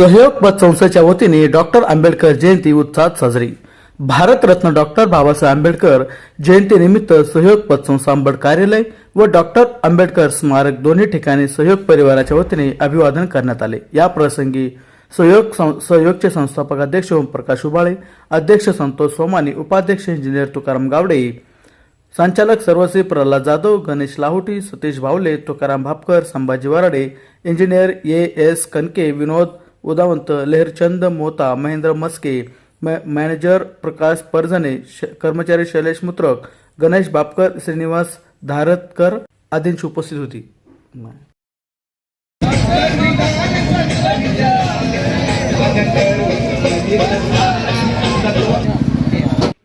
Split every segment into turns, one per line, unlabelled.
सहयोग पत संस्थेच्या वतीने डॉक्टर आंबेडकर जयंती उत्साहात साजरी. भारतरत्न डॉक्टर बाबासाहेब आंबेडकर जयंतीनिमित्त सहयोग पतसंस्था अंबड कार्यालय व डॉक्टर आंबेडकर स्मारक दोन्ही ठिकाणी सहयोग परिवाराच्या वतीने अभिवादन करण्यात आले. या प्रसंगी सहयोग सं- सहयोगचे संस्थापक अध्यक्ष ओमप्रकाश उबाळे अध्यक्ष संतोष सोमानी उपाध्यक्ष इंजिनियर तुकाराम गावडे संचालक सर्वश्री Pralhad Jadhav Ganesh Lahoti Satish Bhavle Tukaram Bhapkar Sambhaji Varade engineer A S Kanke Vinod Udavant Leharchand Mota Mahendra Maske मॅ- मॅनेजर प्रकाश परजने श- कर्मचारी शैलेश मुत्रक गणेश बापकर श्रीनिवास धारतकर आदींची उपस्थित होती.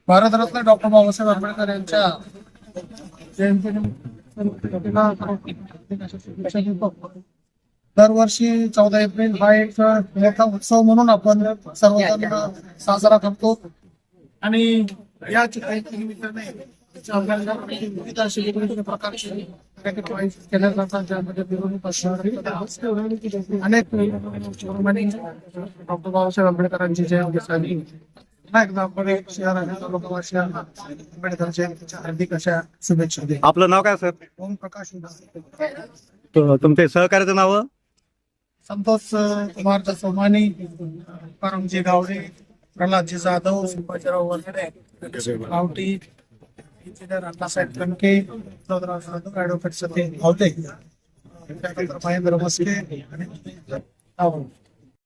भारतरत्न डॉक्टर बाबासाहेब आंबेडकर यांच्या जयंतीनिमित्त दरवर्षी चौदा एप्रिल हा एक मोठा उत्सव म्हणून आपण सर्वजण साजरा करतो. आणि या विविध असे वेगवेगळे प्रकारचे कार्यक्रम आयोजित केले जातात ज्यामध्ये पक्षांनी अनेक डॉक्टर बाबासाहेब आंबेडकरांची जयंती दे
आपलं नाव काय सर?
ओम प्रकाश
तुमचे सहकार्याचं नाव?
संतोष कुमार सोमानी परमजी गावडे प्रल्हादजी जाधव संभाजीराव वगैरे गावटी इंजिनियर अण्णासाहेब कणके प्रल्हादराव जाधव ऍडव्होकेट सते भावते. महेंद्र मस्के आणि